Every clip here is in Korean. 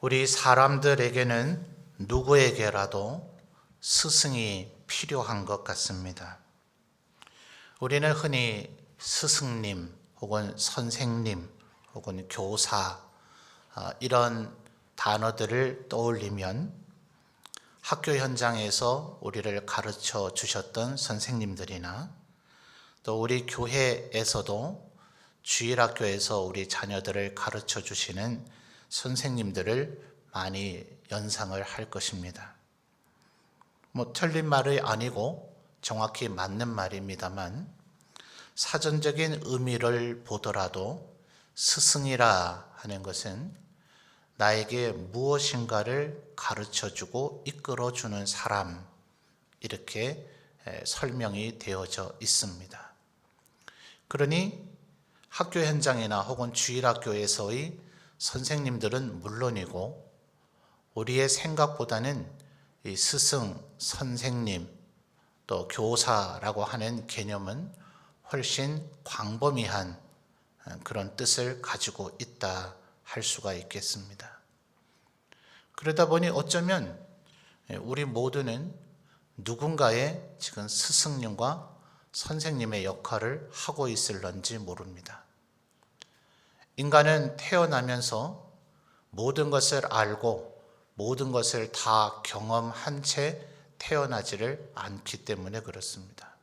우리 사람들에게는 누구에게라도 스승이 필요한 것 같습니다. 우리는 흔히 스승님 혹은 선생님 혹은 교사 아, 이런 단어들을 떠올리면 학교 현장에서 우리를 가르쳐 주셨던 선생님들이나 또 우리 교회에서도 주일학교에서 우리 자녀들을 가르쳐 주시는 선생님들을 많이 연상을 할 것입니다. 뭐 틀린 말이 아니고 정확히 맞는 말입니다만 사전적인 의미를 보더라도 스승이라 하는 것은 나에게 무엇인가를 가르쳐 주고 이끌어 주는 사람 이렇게 설명이 되어져 있습니다. 그러니 학교 현장이나 혹은 주일학교에서의 선생님들은 물론이고 우리의 생각보다는 이 스승, 선생님, 또 교사라고 하는 개념은 훨씬 광범위한 그런 뜻을 가지고 있다 할 수가 있겠습니다. 그러다 보니 어쩌면 우리 모두는 누군가의 지금 스승님과 선생님의 역할을 하고 있을런지 모릅니다. 인간은 태어나면서 모든 것을 알고 모든 것을 다 경험한 채 태어나지를 않기 때문에 그렇습니다.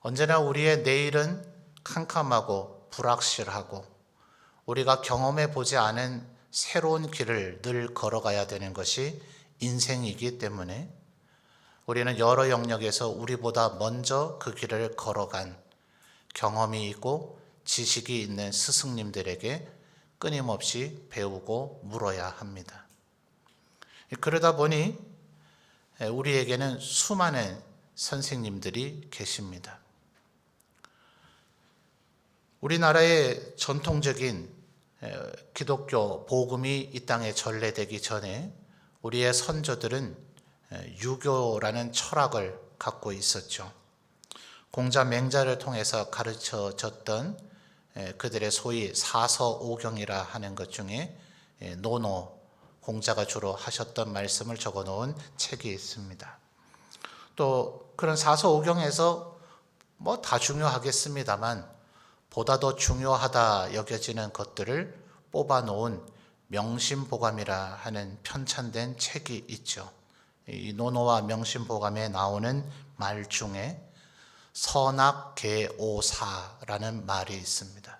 언제나 우리의 내일은 캄캄하고 불확실하고 우리가 경험해 보지 않은 새로운 길을 늘 걸어가야 되는 것이 인생이기 때문에 우리는 여러 영역에서 우리보다 먼저 그 길을 걸어간 경험이 있고 지식이 있는 스승님들에게 끊임없이 배우고 물어야 합니다. 그러다 보니 우리에게는 수많은 선생님들이 계십니다. 우리나라의 전통적인 기독교 복음이 이 땅에 전래되기 전에 우리의 선조들은 유교라는 철학을 갖고 있었죠. 공자 맹자를 통해서 가르쳐졌던 그들의 소위 사서오경이라 하는 것 중에 노노 공자가 주로 하셨던 말씀을 적어 놓은 책이 있습니다. 또 그런 사서오경에서 뭐 다 중요하겠습니다만 보다 더 중요하다 여겨지는 것들을 뽑아 놓은 명심보감이라 하는 편찬된 책이 있죠. 이 노노와 명심보감에 나오는 말 중에 선악계오사라는 말이 있습니다.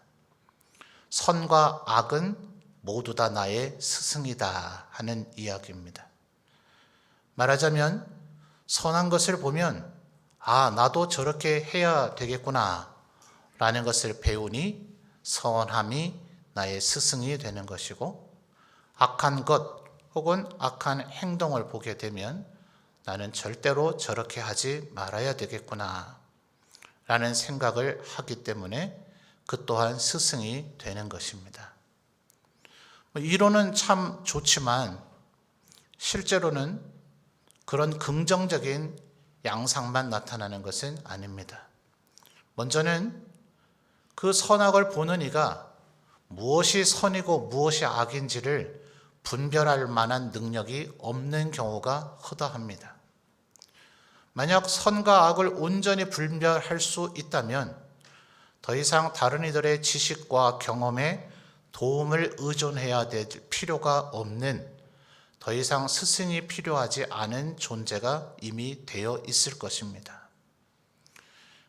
선과 악은 모두 다 나의 스승이다 하는 이야기입니다. 말하자면 선한 것을 보면 아, 나도 저렇게 해야 되겠구나 라는 것을 배우니 선함이 나의 스승이 되는 것이고 악한 것 혹은 악한 행동을 보게 되면 나는 절대로 저렇게 하지 말아야 되겠구나 라는 생각을 하기 때문에 그 또한 스승이 되는 것입니다. 뭐 이론은 참 좋지만 실제로는 그런 긍정적인 양상만 나타나는 것은 아닙니다. 먼저는 그 선악을 보는 이가 무엇이 선이고 무엇이 악인지를 분별할 만한 능력이 없는 경우가 허다합니다. 만약 선과 악을 온전히 분별할 수 있다면 더 이상 다른 이들의 지식과 경험에 도움을 의존해야 될 필요가 없는 더 이상 스승이 필요하지 않은 존재가 이미 되어 있을 것입니다.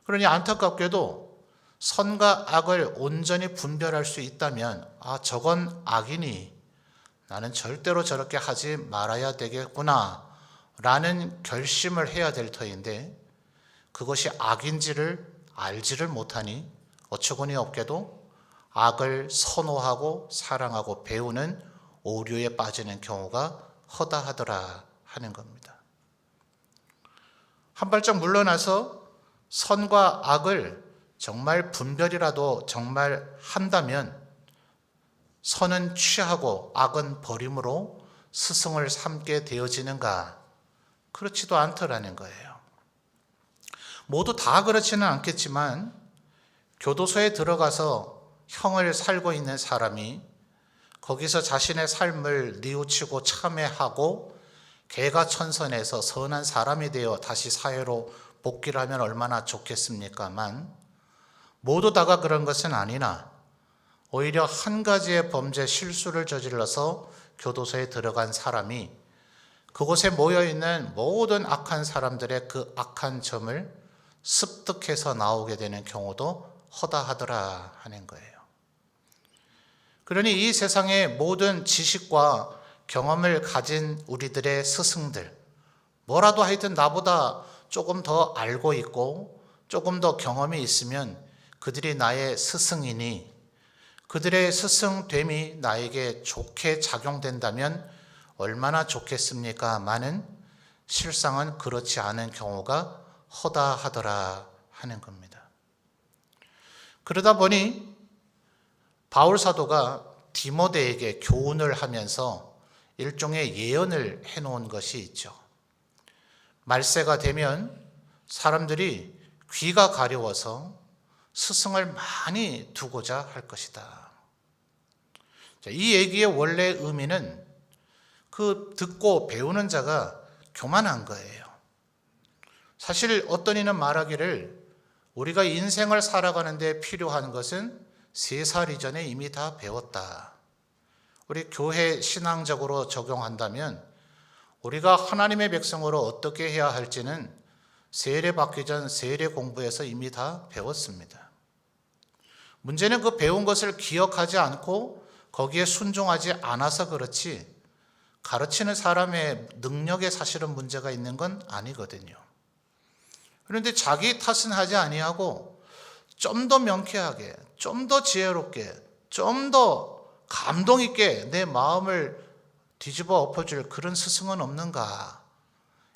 그러니 안타깝게도 선과 악을 온전히 분별할 수 있다면, 아, 저건 악이니 나는 절대로 저렇게 하지 말아야 되겠구나 라는 결심을 해야 될 터인데 그것이 악인지를 알지를 못하니 어처구니 없게도 악을 선호하고 사랑하고 배우는 오류에 빠지는 경우가 허다하더라 하는 겁니다. 한 발짝 물러나서 선과 악을 정말 분별이라도 정말 한다면 선은 취하고 악은 버림으로 스승을 삼게 되어지는가? 그렇지도 않더라는 거예요. 모두 다 그렇지는 않겠지만 교도소에 들어가서 형을 살고 있는 사람이 거기서 자신의 삶을 뉘우치고 참회하고 개가 천선해서 선한 사람이 되어 다시 사회로 복귀를 하면 얼마나 좋겠습니까만 모두 다가 그런 것은 아니나 오히려 한 가지의 범죄 실수를 저질러서 교도소에 들어간 사람이 그곳에 모여 있는 모든 악한 사람들의 그 악한 점을 습득해서 나오게 되는 경우도 허다하더라 하는 거예요. 그러니 이 세상의 모든 지식과 경험을 가진 우리들의 스승들, 뭐라도 하여튼 나보다 조금 더 알고 있고 조금 더 경험이 있으면 그들이 나의 스승이니 그들의 스승됨이 나에게 좋게 작용된다면 얼마나 좋겠습니까? 많은 실상은 그렇지 않은 경우가 허다하더라 하는 겁니다. 그러다 보니 바울 사도가 디모데에게 교훈을 하면서 일종의 예언을 해 놓은 것이 있죠. 말세가 되면 사람들이 귀가 가려워서 스승을 많이 두고자 할 것이다. 이 얘기의 원래 의미는 그 듣고 배우는 자가 교만한 거예요. 사실 어떤 이는 말하기를 우리가 인생을 살아가는데 필요한 것은 세 살 이전에 이미 다 배웠다. 우리 교회 신앙적으로 적용한다면 우리가 하나님의 백성으로 어떻게 해야 할지는 세례 받기 전 세례 공부에서 이미 다 배웠습니다. 문제는 그 배운 것을 기억하지 않고 거기에 순종하지 않아서 그렇지 가르치는 사람의 능력에 사실은 문제가 있는 건 아니거든요. 그런데 자기 탓은 하지 아니하고 좀 더 명쾌하게, 좀 더 지혜롭게, 좀 더 감동 있게 내 마음을 뒤집어 엎어줄 그런 스승은 없는가?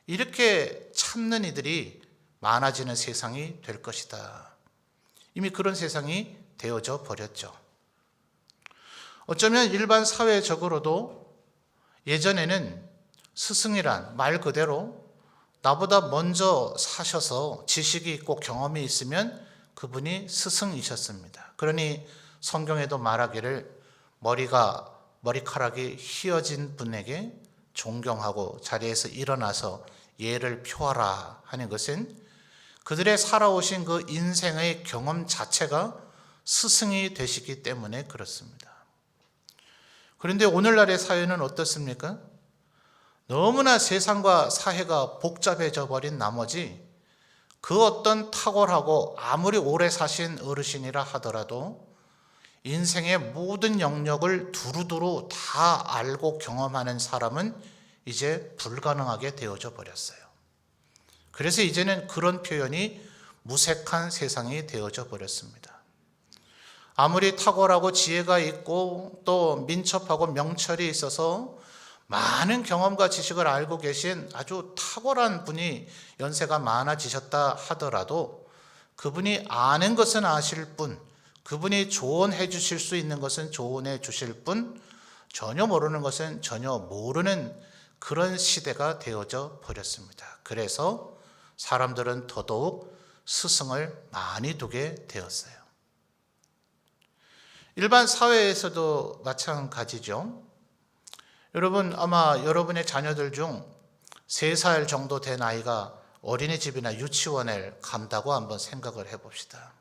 이렇게 찾는 이들이 많아지는 세상이 될 것이다. 이미 그런 세상이 되어져 버렸죠. 어쩌면 일반 사회적으로도 예전에는 스승이란 말 그대로 나보다 먼저 사셔서 지식이 있고 경험이 있으면 그분이 스승이셨습니다. 그러니 성경에도 말하기를 머리가 머리카락이 휘어진 분에게 존경하고 자리에서 일어나서 예를 표하라 하는 것은 그들의 살아오신 그 인생의 경험 자체가 스승이 되시기 때문에 그렇습니다. 그런데 오늘날의 사회는 어떻습니까? 너무나 세상과 사회가 복잡해져 버린 나머지 그 어떤 탁월하고 아무리 오래 사신 어르신이라 하더라도 인생의 모든 영역을 두루두루 다 알고 경험하는 사람은 이제 불가능하게 되어져 버렸어요. 그래서 이제는 그런 표현이 무색한 세상이 되어져 버렸습니다. 아무리 탁월하고 지혜가 있고 또 민첩하고 명철이 있어서 많은 경험과 지식을 알고 계신 아주 탁월한 분이 연세가 많아지셨다 하더라도 그분이 아는 것은 아실 뿐, 그분이 조언해 주실 수 있는 것은 조언해 주실 뿐, 전혀 모르는 것은 전혀 모르는 그런 시대가 되어져 버렸습니다. 그래서 사람들은 더더욱 스승을 많이 두게 되었어요. 일반 사회에서도 마찬가지죠. 여러분 아마 여러분의 자녀들 중 3살 정도 된 아이가 어린이집이나 유치원을 간다고 한번 생각을 해 봅시다.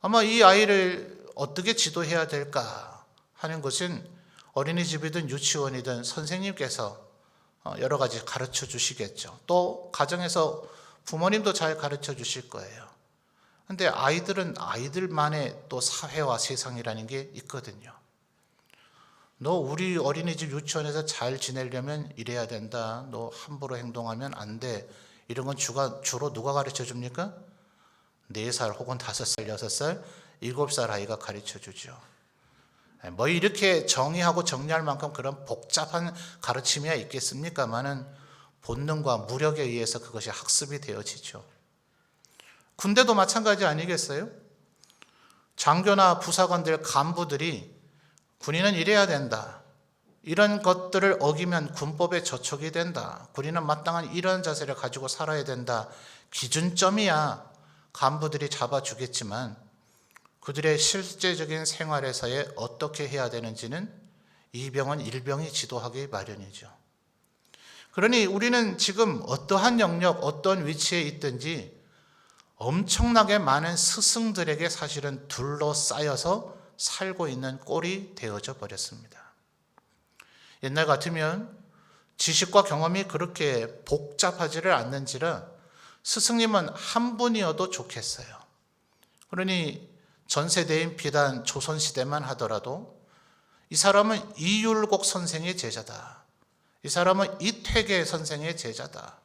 아마 이 아이를 어떻게 지도해야 될까 하는 것은 어린이집이든 유치원이든 선생님께서 어, 여러 가지 가르쳐 주시겠죠. 또 가정에서 부모님도 잘 가르쳐 주실 거예요. 근데 아이들은 아이들만의 또 사회와 세상이라는 게 있거든요. 너 우리 어린이집 유치원에서 잘 지내려면 이래야 된다. 너 함부로 행동하면 안 돼. 이런 건 주가, 주로 누가 가르쳐 줍니까? 4살 혹은 5살, 6살, 7살 아이가 가르쳐 주죠. 뭐 이렇게 정의하고 정리할 만큼 그런 복잡한 가르침이야 있겠습니까만은 본능과 무력에 의해서 그것이 학습이 되어지죠. 군대도 마찬가지 아니겠어요? 장교나 부사관들 간부들이 군인은 이래야 된다. 이런 것들을 어기면 군법에 저촉이 된다. 군인은 마땅한 이런 자세를 가지고 살아야 된다. 기준점이야 간부들이 잡아주겠지만 그들의 실제적인 생활에서의 어떻게 해야 되는지는 이병헌 일병이 지도하기 마련이죠. 그러니 우리는 지금 어떠한 영역, 어떤 위치에 있든지 엄청나게 많은 스승들에게 사실은 둘러싸여서 살고 있는 꼴이 되어져 버렸습니다. 옛날 같으면 지식과 경험이 그렇게 복잡하지를 않는지라 스승님은 한 분이어도 좋겠어요. 그러니 전 세대인 비단 조선시대만 하더라도 이 사람은 이율곡 선생의 제자다. 이 사람은 이태계 선생의 제자다.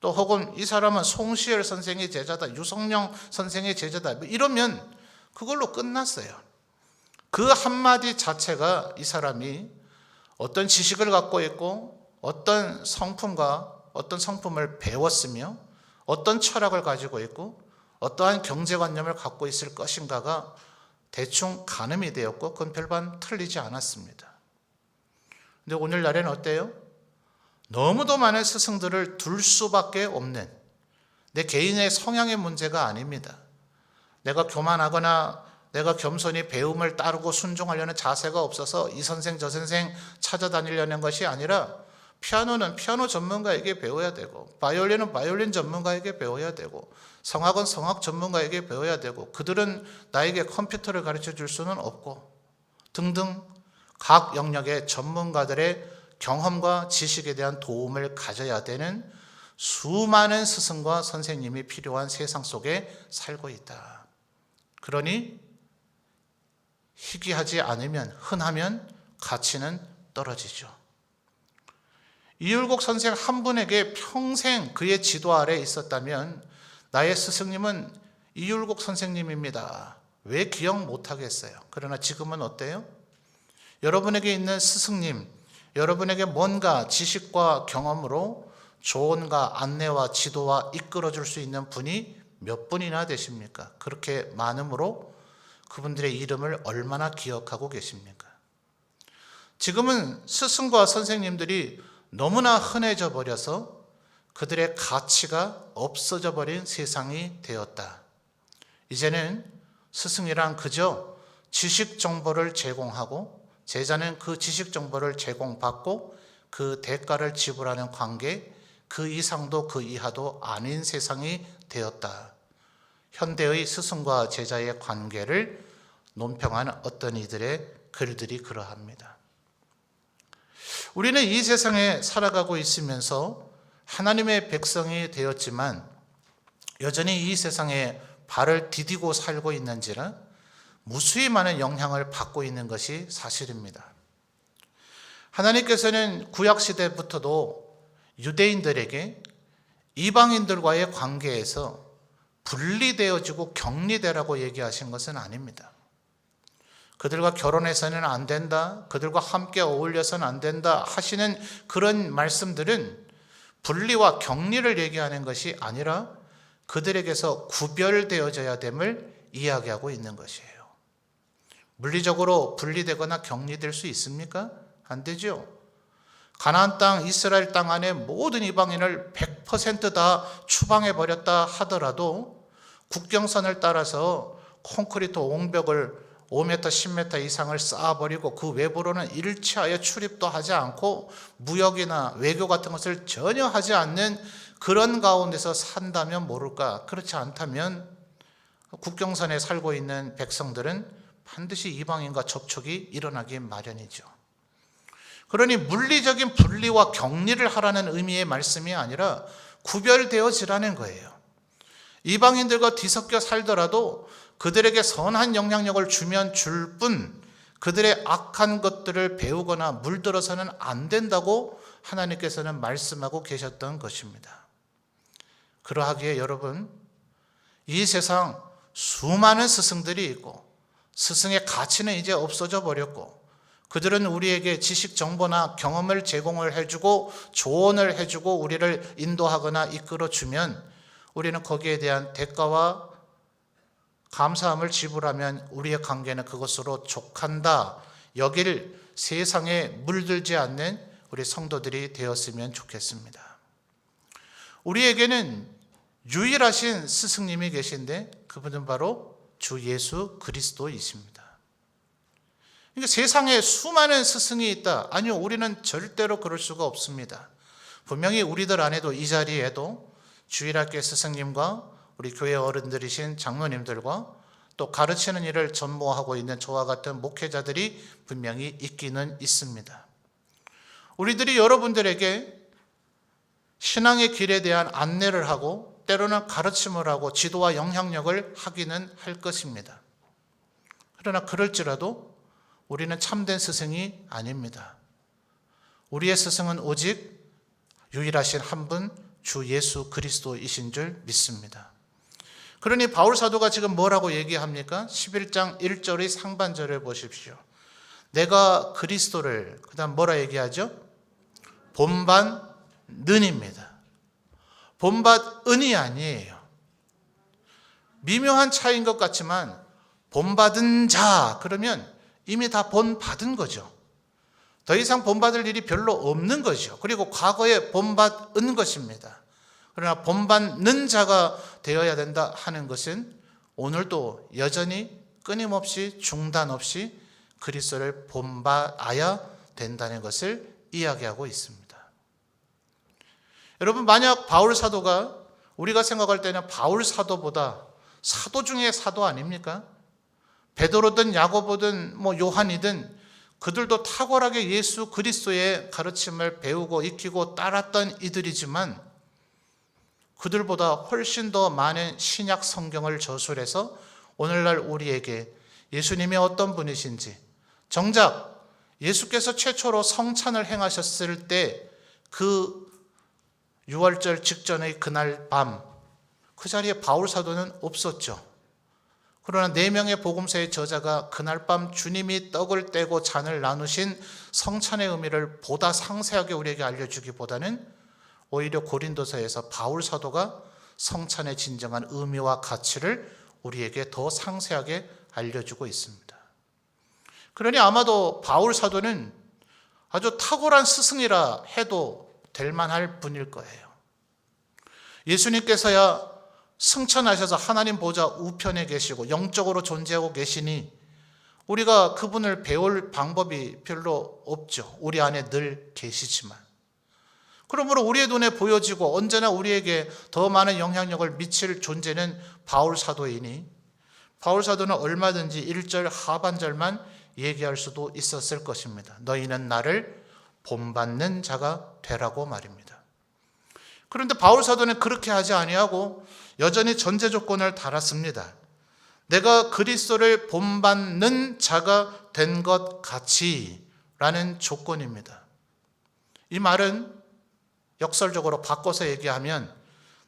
또 혹은 이 사람은 송시열 선생의 제자다. 유성령 선생의 제자다. 뭐 이러면 그걸로 끝났어요. 그 한마디 자체가 이 사람이 어떤 지식을 갖고 있고 어떤 성품과 어떤 성품을 배웠으며 어떤 철학을 가지고 있고 어떠한 경제관념을 갖고 있을 것인가가 대충 가늠이 되었고 그건 별반 틀리지 않았습니다. 근데 오늘날에는 어때요? 너무도 많은 스승들을 둘 수밖에 없는 내 개인의 성향의 문제가 아닙니다. 내가 교만하거나 내가 겸손히 배움을 따르고 순종하려는 자세가 없어서 이 선생 저 선생 찾아다니려는 것이 아니라 피아노는 피아노 전문가에게 배워야 되고 바이올린은 바이올린 전문가에게 배워야 되고 성악은 성악 전문가에게 배워야 되고 그들은 나에게 컴퓨터를 가르쳐 줄 수는 없고 등등 각 영역의 전문가들의 경험과 지식에 대한 도움을 가져야 되는 수많은 스승과 선생님이 필요한 세상 속에 살고 있다. 그러니 희귀하지 않으면 흔하면 가치는 떨어지죠. 이율곡 선생 한 분에게 평생 그의 지도 아래 있었다면 나의 스승님은 이율곡 선생님입니다. 왜 기억 못하겠어요? 그러나 지금은 어때요? 여러분에게 있는 스승님, 여러분에게 뭔가 지식과 경험으로 조언과 안내와 지도와 이끌어 줄 수 있는 분이 몇 분이나 되십니까? 그렇게 많음으로 그분들의 이름을 얼마나 기억하고 계십니까? 지금은 스승과 선생님들이 너무나 흔해져 버려서 그들의 가치가 없어져 버린 세상이 되었다. 이제는 스승이란 그저 지식 정보를 제공하고 제자는 그 지식 정보를 제공받고 그 대가를 지불하는 관계, 그 이상도 그 이하도 아닌 세상이 되었다. 현대의 스승과 제자의 관계를 논평하는 어떤 이들의 글들이 그러합니다. 우리는 이 세상에 살아가고 있으면서 하나님의 백성이 되었지만 여전히 이 세상에 발을 디디고 살고 있는지라 무수히 많은 영향을 받고 있는 것이 사실입니다. 하나님께서는 구약시대부터도 유대인들에게 이방인들과의 관계에서 분리되어지고 격리되라고 얘기하신 것은 아닙니다. 그들과 결혼해서는 안 된다. 그들과 함께 어울려서는 안 된다. 하시는 그런 말씀들은 분리와 격리를 얘기하는 것이 아니라 그들에게서 구별되어져야 됨을 이야기하고 있는 것이에요. 물리적으로 분리되거나 격리될 수 있습니까? 안 되죠. 가나안 땅, 이스라엘 땅 안에 모든 이방인을 100%다 추방해 버렸다 하더라도 국경선을 따라서 콘크리트 옹벽을 5m, 10m 이상을 쌓아버리고 그 외부로는 일치하여 출입도 하지 않고 무역이나 외교 같은 것을 전혀 하지 않는 그런 가운데서 산다면 모를까. 그렇지 않다면 국경선에 살고 있는 백성들은 반드시 이방인과 접촉이 일어나기 마련이죠. 그러니 물리적인 분리와 격리를 하라는 의미의 말씀이 아니라 구별되어지라는 거예요. 이방인들과 뒤섞여 살더라도 그들에게 선한 영향력을 주면 줄 뿐 그들의 악한 것들을 배우거나 물들어서는 안 된다고 하나님께서는 말씀하고 계셨던 것입니다. 그러하기에 여러분, 이 세상 수많은 스승들이 있고 스승의 가치는 이제 없어져 버렸고 그들은 우리에게 지식 정보나 경험을 제공을 해주고 조언을 해주고 우리를 인도하거나 이끌어 주면 우리는 거기에 대한 대가와 감사함을 지불하면 우리의 관계는 그것으로 족한다. 여길 세상에 물들지 않는 우리 성도들이 되었으면 좋겠습니다. 우리에게는 유일하신 스승님이 계신데 그분은 바로 주 예수 그리스도이십니다. 그러니까 세상에 수많은 스승이 있다. 아니요, 우리는 절대로 그럴 수가 없습니다. 분명히 우리들 안에도 이 자리에도 주일학교 스승님과 우리 교회 어른들이신 장로님들과 또 가르치는 일을 전무하고 있는 저와 같은 목회자들이 분명히 있기는 있습니다. 우리들이 여러분들에게 신앙의 길에 대한 안내를 하고 때로는 가르침을 하고 지도와 영향력을 하기는 할 것입니다. 그러나 그럴지라도 우리는 참된 스승이 아닙니다. 우리의 스승은 오직 유일하신 한 분, 주 예수 그리스도이신 줄 믿습니다. 그러니 바울 사도가 지금 뭐라고 얘기합니까? 11장 1절의 상반절을 보십시오. 내가 그리스도를 그다음 뭐라 얘기하죠? 본반 는입니다. 본받 은이 아니에요. 미묘한 차이인 것 같지만 본받은 자 그러면 이미 다 본받은 거죠. 더 이상 본받을 일이 별로 없는 거죠. 그리고 과거에 본받은 것입니다. 그러나 본받는 자가 되어야 된다 하는 것은 오늘도 여전히 끊임없이 중단 없이 그리스도를 본받아야 된다는 것을 이야기하고 있습니다. 여러분 만약 바울 사도가 우리가 생각할 때는 바울 사도보다 사도 중에 사도 아닙니까? 베드로든 야고보든 뭐 요한이든 그들도 탁월하게 예수 그리스도의 가르침을 배우고 익히고 따랐던 이들이지만 그들보다 훨씬 더 많은 신약 성경을 저술해서 오늘날 우리에게 예수님이 어떤 분이신지 정작 예수께서 최초로 성찬을 행하셨을 때 그 6월절 직전의 그날 밤, 그 자리에 바울 사도는 없었죠. 그러나 네 명의 복음서의 저자가 그날 밤 주님이 떡을 떼고 잔을 나누신 성찬의 의미를 보다 상세하게 우리에게 알려주기보다는 오히려 고린도서에서 바울 사도가 성찬의 진정한 의미와 가치를 우리에게 더 상세하게 알려주고 있습니다. 그러니 아마도 바울 사도는 아주 탁월한 스승이라 해도 될 만할 분일 거예요. 예수님께서야 승천하셔서 하나님 보좌 우편에 계시고 영적으로 존재하고 계시니 우리가 그분을 배울 방법이 별로 없죠. 우리 안에 늘 계시지만. 그러므로 우리의 눈에 보여지고 언제나 우리에게 더 많은 영향력을 미칠 존재는 바울 사도이니 바울 사도는 얼마든지 1절 하반절만 얘기할 수도 있었을 것입니다. 너희는 나를 본받는 자가 되라고 말입니다. 그런데 바울 사도는 그렇게 하지 아니하고 여전히 전제 조건을 달았습니다. 내가 그리스도를 본받는 자가 된 것 같이라는 조건입니다. 이 말은 역설적으로 바꿔서 얘기하면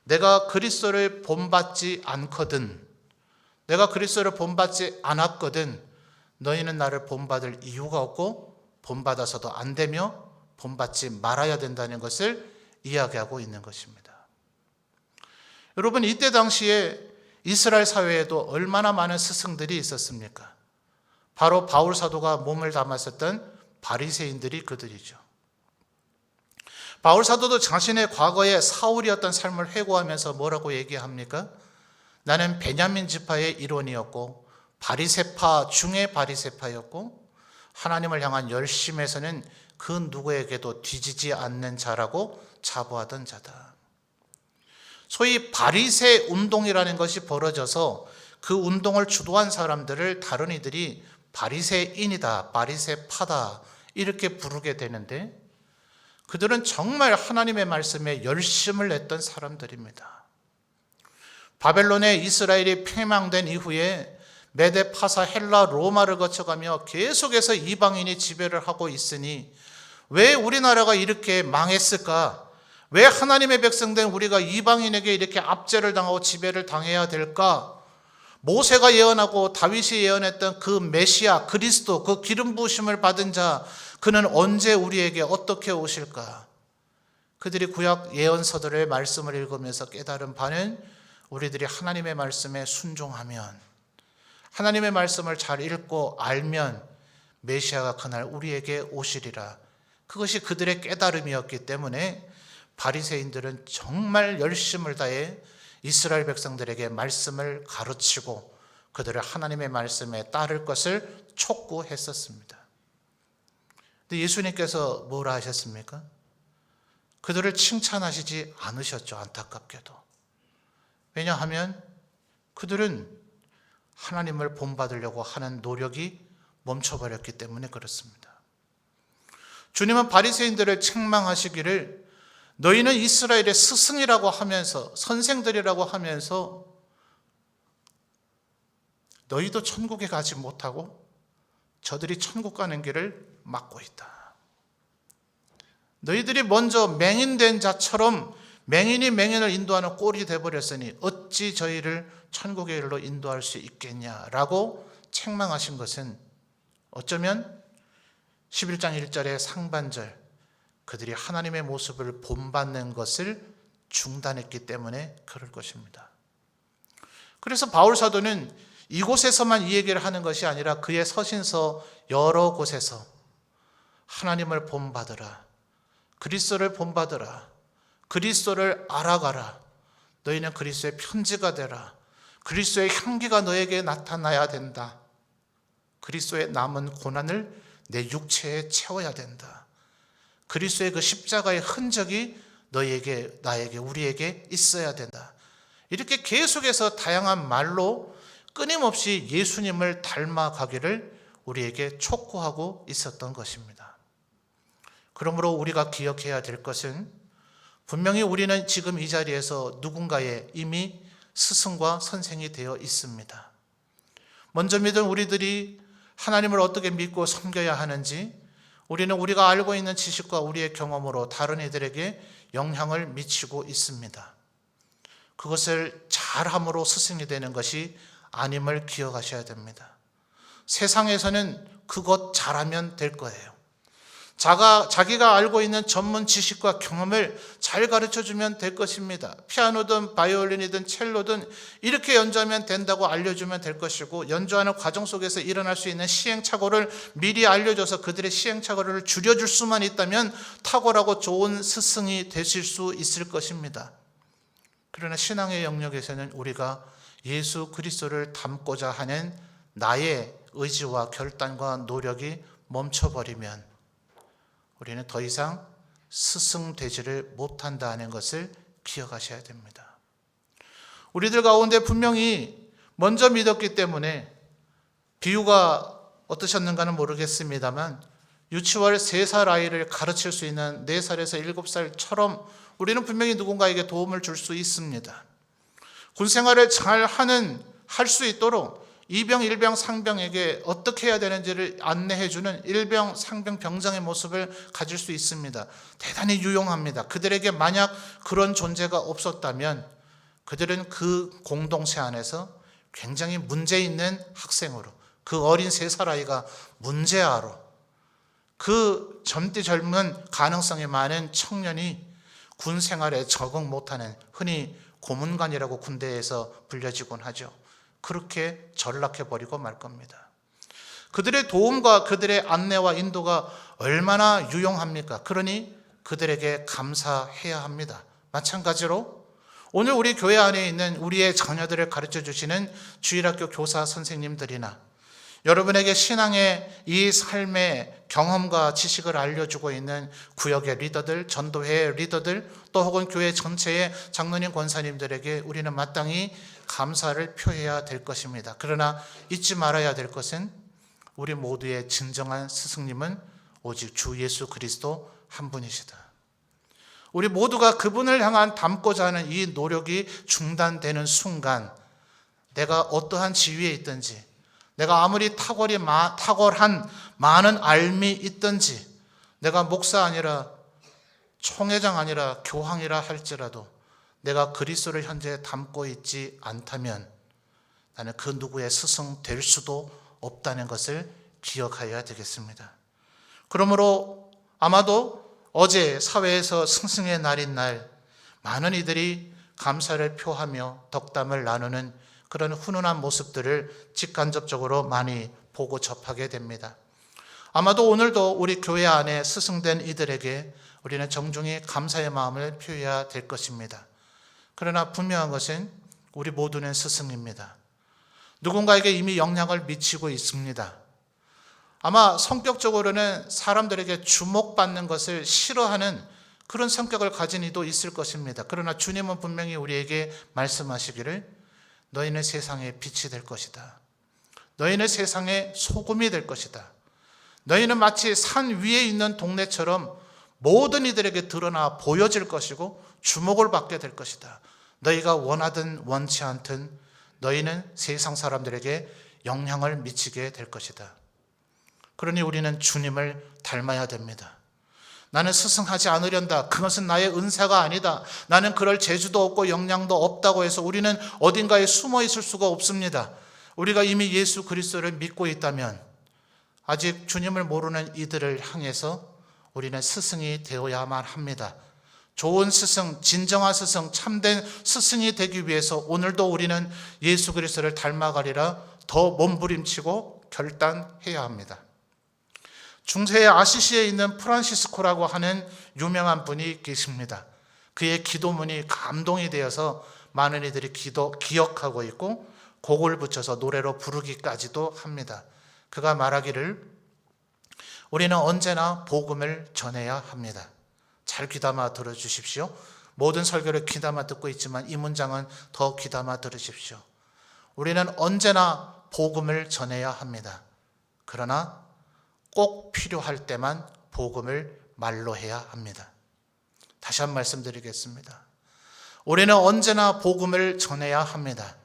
내가 그리스도를 본받지 않거든 내가 그리스도를 본받지 않았거든 너희는 나를 본받을 이유가 없고 본받아서도 안 되며 본받지 말아야 된다는 것을 이야기하고 있는 것입니다. 여러분 이때 당시에 이스라엘 사회에도 얼마나 많은 스승들이 있었습니까? 바로 바울 사도가 몸을 담았었던 바리새인들이 그들이죠. 바울 사도도 자신의 과거의 사울이었던 삶을 회고하면서 뭐라고 얘기합니까? 나는 베냐민 지파의 일원이었고 바리세파 중의 바리세파였고 하나님을 향한 열심에서는 그 누구에게도 뒤지지 않는 자라고 자부하던 자다. 소위 바리새 운동이라는 것이 벌어져서 그 운동을 주도한 사람들을 다른 이들이 바리새인이다, 바리새파다 이렇게 부르게 되는데 그들은 정말 하나님의 말씀에 열심을 냈던 사람들입니다. 바벨론에 이스라엘이 폐망된 이후에 메데 파사 헬라 로마를 거쳐가며 계속해서 이방인이 지배를 하고 있으니 왜 우리나라가 이렇게 망했을까? 왜 하나님의 백성된 우리가 이방인에게 이렇게 압제를 당하고 지배를 당해야 될까? 모세가 예언하고 다윗이 예언했던 그 메시아 그리스도 그 기름 부으심을 받은 자 그는 언제 우리에게 어떻게 오실까? 그들이 구약 예언서들의 말씀을 읽으면서 깨달은 바는 우리들이 하나님의 말씀에 순종하면 하나님의 말씀을 잘 읽고 알면 메시아가 그날 우리에게 오시리라. 그것이 그들의 깨달음이었기 때문에 바리새인들은 정말 열심을 다해 이스라엘 백성들에게 말씀을 가르치고 그들을 하나님의 말씀에 따를 것을 촉구했었습니다. 근데 예수님께서 뭐라 하셨습니까? 그들을 칭찬하시지 않으셨죠. 안타깝게도. 왜냐하면 그들은 하나님을 본받으려고 하는 노력이 멈춰버렸기 때문에 그렇습니다. 주님은 바리새인들을 책망하시기를 너희는 이스라엘의 스승이라고 하면서 선생들이라고 하면서 너희도 천국에 가지 못하고 저들이 천국 가는 길을 막고 있다. 너희들이 먼저 맹인된 자처럼 맹인이 맹인을 인도하는 꼴이 되어버렸으니 어찌 저희를 천국의 일로 인도할 수 있겠냐라고 책망하신 것은 어쩌면 11장 1절의 상반절 그들이 하나님의 모습을 본받는 것을 중단했기 때문에 그럴 것입니다. 그래서 바울 사도는 이곳에서만 이 얘기를 하는 것이 아니라 그의 서신서 여러 곳에서 하나님을 본받으라. 그리스도를 본받으라. 그리스도를 알아가라. 너희는 그리스도의 편지가 되라. 그리스도의 향기가 너에게 나타나야 된다. 그리스도의 남은 고난을 내 육체에 채워야 된다. 그리스도의 그 십자가의 흔적이 너에게, 나에게, 우리에게 있어야 된다. 이렇게 계속해서 다양한 말로 끊임없이 예수님을 닮아가기를 우리에게 촉구하고 있었던 것입니다. 그러므로 우리가 기억해야 될 것은 분명히 우리는 지금 이 자리에서 누군가의 이미 스승과 선생이 되어 있습니다. 먼저 믿은 우리들이 하나님을 어떻게 믿고 섬겨야 하는지 우리는 우리가 알고 있는 지식과 우리의 경험으로 다른 이들에게 영향을 미치고 있습니다. 그것을 잘함으로 스승이 되는 것이 아님을 기억하셔야 됩니다. 세상에서는 그것 잘하면 될 거예요. 자가, 자기가 알고 있는 전문 지식과 경험을 잘 가르쳐 주면 될 것입니다. 피아노든 바이올린이든 첼로든 이렇게 연주하면 된다고 알려주면 될 것이고, 연주하는 과정 속에서 일어날 수 있는 시행착오를 미리 알려줘서 그들의 시행착오를 줄여줄 수만 있다면 탁월하고 좋은 스승이 되실 수 있을 것입니다. 그러나 신앙의 영역에서는 우리가 예수 그리스도를 닮고자 하는 나의 의지와 결단과 노력이 멈춰버리면 우리는 더 이상 스승 되지를 못한다는 것을 기억하셔야 됩니다. 우리들 가운데 분명히 먼저 믿었기 때문에 비유가 어떠셨는가는 모르겠습니다만 유치원 3살 아이를 가르칠 수 있는 4살에서 7살처럼 우리는 분명히 누군가에게 도움을 줄 수 있습니다. 군 생활을 잘 하는 할 수 있도록 이병, 일병, 상병에게 어떻게 해야 되는지를 안내해 주는 일병, 상병, 병장의 모습을 가질 수 있습니다. 대단히 유용합니다. 그들에게 만약 그런 존재가 없었다면 그들은 그 공동체 안에서 굉장히 문제 있는 학생으로 그 어린 세 살 아이가 문제아로 그 젊디 젊은 가능성이 많은 청년이 군 생활에 적응 못하는 흔히 고문관이라고 군대에서 불려지곤 하죠. 그렇게 전락해 버리고 말 겁니다. 그들의 도움과 그들의 안내와 인도가 얼마나 유용합니까? 그러니 그들에게 감사해야 합니다. 마찬가지로 오늘 우리 교회 안에 있는 우리의 자녀들을 가르쳐 주시는 주일학교 교사 선생님들이나 여러분에게 신앙의 이 삶의 경험과 지식을 알려주고 있는 구역의 리더들, 전도회 리더들, 또 혹은 교회 전체의 장로님, 권사님들에게 우리는 마땅히 감사를 표해야 될 것입니다. 그러나 잊지 말아야 될 것은 우리 모두의 진정한 스승님은 오직 주 예수 그리스도 한 분이시다. 우리 모두가 그분을 향한 담고자 하는 이 노력이 중단되는 순간 내가 어떠한 지위에 있든지 내가 아무리 탁월이 마, 탁월한 많은 알미 있든지 내가 목사 아니라 총회장 아니라 교황이라 할지라도 내가 그리스도를 현재 담고 있지 않다면 나는 그 누구의 스승 될 수도 없다는 것을 기억하여야 되겠습니다. 그러므로 아마도 어제 사회에서 승승의 날인 날 많은 이들이 감사를 표하며 덕담을 나누는 그런 훈훈한 모습들을 직간접적으로 많이 보고 접하게 됩니다. 아마도 오늘도 우리 교회 안에 스승된 이들에게 우리는 정중히 감사의 마음을 표해야 될 것입니다. 그러나 분명한 것은 우리 모두는 스승입니다. 누군가에게 이미 영향을 미치고 있습니다. 아마 성격적으로는 사람들에게 주목받는 것을 싫어하는 그런 성격을 가진 이도 있을 것입니다. 그러나 주님은 분명히 우리에게 말씀하시기를 너희는 세상의 빛이 될 것이다. 너희는 세상의 소금이 될 것이다. 너희는 마치 산 위에 있는 동네처럼 모든 이들에게 드러나 보여질 것이고 주목을 받게 될 것이다. 너희가 원하든 원치 않든 너희는 세상 사람들에게 영향을 미치게 될 것이다. 그러니 우리는 주님을 닮아야 됩니다. 나는 스승하지 않으련다. 그것은 나의 은사가 아니다. 나는 그럴 재주도 없고 역량도 없다고 해서 우리는 어딘가에 숨어 있을 수가 없습니다. 우리가 이미 예수 그리스도를 믿고 있다면 아직 주님을 모르는 이들을 향해서 우리는 스승이 되어야만 합니다. 좋은 스승, 진정한 스승, 참된 스승이 되기 위해서 오늘도 우리는 예수 그리스도를 닮아가리라 더 몸부림치고 결단해야 합니다. 중세의 아시시에 있는 프란시스코라고 하는 유명한 분이 계십니다. 그의 기도문이 감동이 되어서 많은 이들이 기도, 기억하고 있고 곡을 붙여서 노래로 부르기까지도 합니다. 그가 말하기를 우리는 언제나 복음을 전해야 합니다. 잘 귀담아 들어주십시오. 모든 설교를 귀담아 듣고 있지만 이 문장은 더 귀담아 들으십시오. 우리는 언제나 복음을 전해야 합니다. 그러나 꼭 필요할 때만 복음을 말로 해야 합니다. 다시 한 말씀드리겠습니다. 우리는 언제나 복음을 전해야 합니다.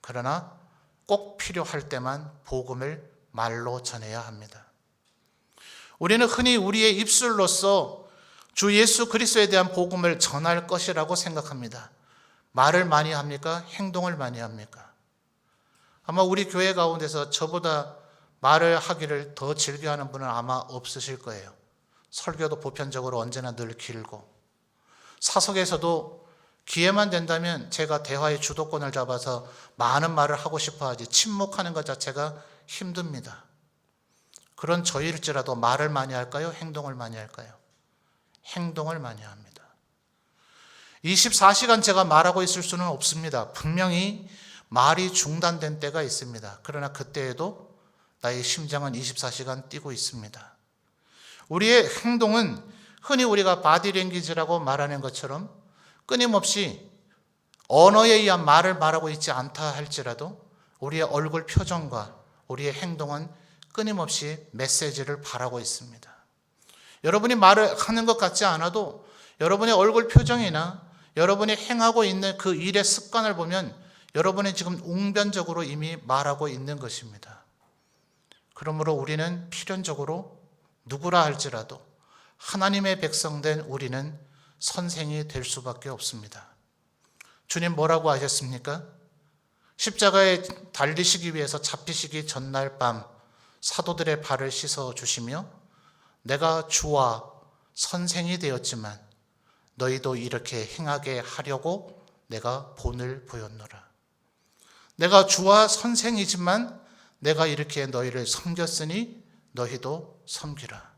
그러나 꼭 필요할 때만 복음을 말로 전해야 합니다. 우리는 흔히 우리의 입술로서 주 예수 그리스도에 대한 복음을 전할 것이라고 생각합니다. 말을 많이 합니까? 행동을 많이 합니까? 아마 우리 교회 가운데서 저보다 말을 하기를 더 즐겨하는 분은 아마 없으실 거예요. 설교도 보편적으로 언제나 늘 길고 사석에서도 기회만 된다면 제가 대화의 주도권을 잡아서 많은 말을 하고 싶어 하지 침묵하는 것 자체가 힘듭니다. 그런 저일지라도 말을 많이 할까요? 행동을 많이 할까요? 행동을 많이 합니다. 24시간 제가 말하고 있을 수는 없습니다. 분명히 말이 중단된 때가 있습니다. 그러나 그때에도 나의 심장은 24시간 뛰고 있습니다. 우리의 행동은 흔히 우리가 바디랭귀지라고 말하는 것처럼 끊임없이 언어에 의한 말을 말하고 있지 않다 할지라도 우리의 얼굴 표정과 우리의 행동은 끊임없이 메시지를 바라고 있습니다. 여러분이 말을 하는 것 같지 않아도 여러분의 얼굴 표정이나 여러분이 행하고 있는 그 일의 습관을 보면 여러분이 지금 웅변적으로 이미 말하고 있는 것입니다. 그러므로 우리는 필연적으로 누구라 할지라도 하나님의 백성된 우리는 선생이 될 수밖에 없습니다. 주님 뭐라고 하셨습니까? 십자가에 달리시기 위해서 잡히시기 전날 밤 사도들의 발을 씻어 주시며 내가 주와 선생이 되었지만 너희도 이렇게 행하게 하려고 내가 본을 보였노라. 내가 주와 선생이지만 내가 이렇게 너희를 섬겼으니 너희도 섬기라.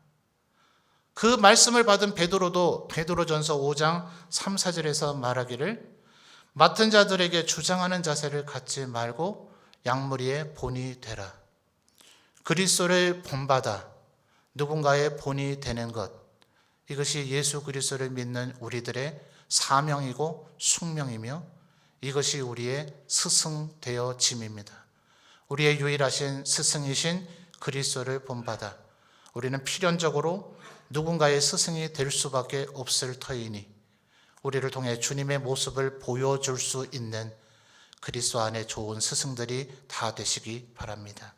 그 말씀을 받은 베드로도 베드로전서 5장 3, 4절에서 말하기를 맡은 자들에게 주장하는 자세를 갖지 말고 양무리의 본이 되라. 그리스도를 본받아 누군가의 본이 되는 것 이것이 예수 그리스도를 믿는 우리들의 사명이고 숙명이며 이것이 우리의 스승 되어 짐입니다. 우리의 유일하신 스승이신 그리스도를 본받아 우리는 필연적으로 누군가의 스승이 될 수밖에 없을 터이니 우리를 통해 주님의 모습을 보여줄 수 있는 그리스도 안에 좋은 스승들이 다 되시기 바랍니다.